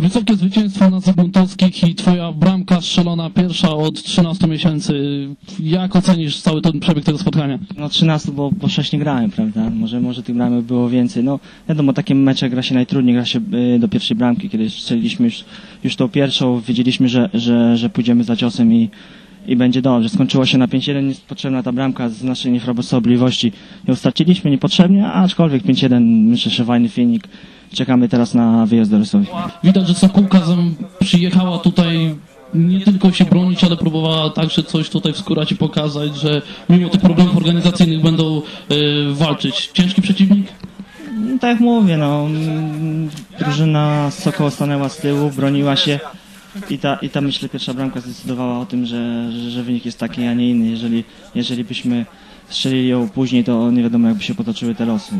Wysokie zwycięstwo na Zygmuntowskich i twoja bramka strzelona pierwsza od 13 miesięcy. Jak ocenisz cały ten przebieg tego spotkania? No 13, bo, bo 6 nie grałem, prawda? Może, może tych bramek było więcej. No wiadomo, takie mecze gra się najtrudniej, gra się y, do pierwszej bramki. Kiedy strzeliliśmy już, już tą pierwszą, wiedzieliśmy, że, że, że pójdziemy za ciosem i, i będzie dobrze. Skończyło się na 5-1, jest potrzebna ta bramka z naszej niefrasobliwości. Ją straciliśmy niepotrzebnie, aczkolwiek 5-1, myślę, że fajny finik. Czekamy teraz na wyjazd do Rysowi. Widać, że Sokółka przyjechała tutaj nie tylko się bronić, ale próbowała także coś tutaj wskórać i pokazać, że mimo tych problemów organizacyjnych będą e, walczyć. Ciężki przeciwnik? No, tak jak mówię, no, drużyna Sokoło stanęła z tyłu, broniła się i ta, i ta myślę pierwsza bramka zdecydowała o tym, że, że, że wynik jest taki, a nie inny. Jeżeli, jeżeli byśmy strzelili ją później, to nie wiadomo jakby się potoczyły te losy.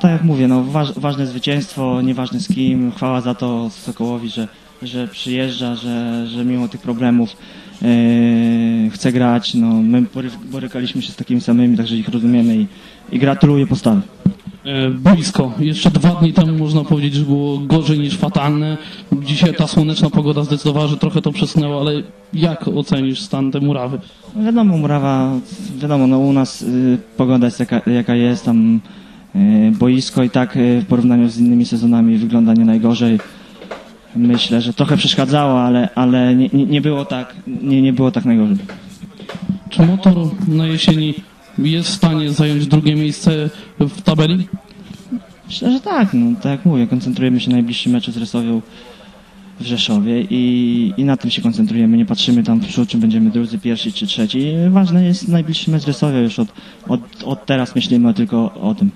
Tak jak mówię, no, waż, ważne zwycięstwo, nieważne z kim, chwała za to Sokołowi, że, że przyjeżdża, że, że mimo tych problemów yy, chce grać. No, my bory- borykaliśmy się z takimi samymi, także ich rozumiemy i, i gratuluję postawy. E, Boisko. Jeszcze dwa dni temu można powiedzieć, że było gorzej niż fatalne. Dzisiaj ta słoneczna pogoda zdecydowała, że trochę to przesunęło, ale jak ocenisz stan tej murawy? Wiadomo, Murawa, wiadomo, no u nas y, pogoda jest jaka, jaka jest, tam boisko i tak y, w porównaniu z innymi sezonami wygląda nie najgorzej. Myślę, że trochę przeszkadzało, ale, ale nie, nie, było tak, nie, nie było tak najgorzej. Czy motor na jesieni jest w stanie zająć drugie miejsce w tabeli? Myślę, że tak, no tak jak mówię, koncentrujemy się na najbliższy mecz z Resowią w Rzeszowie i, i na tym się koncentrujemy. Nie patrzymy tam w przód, czy będziemy drudzy, pierwsi czy trzeci. Ważne jest najbliższy mecz Resowia już od, od, od teraz myślimy tylko o tym.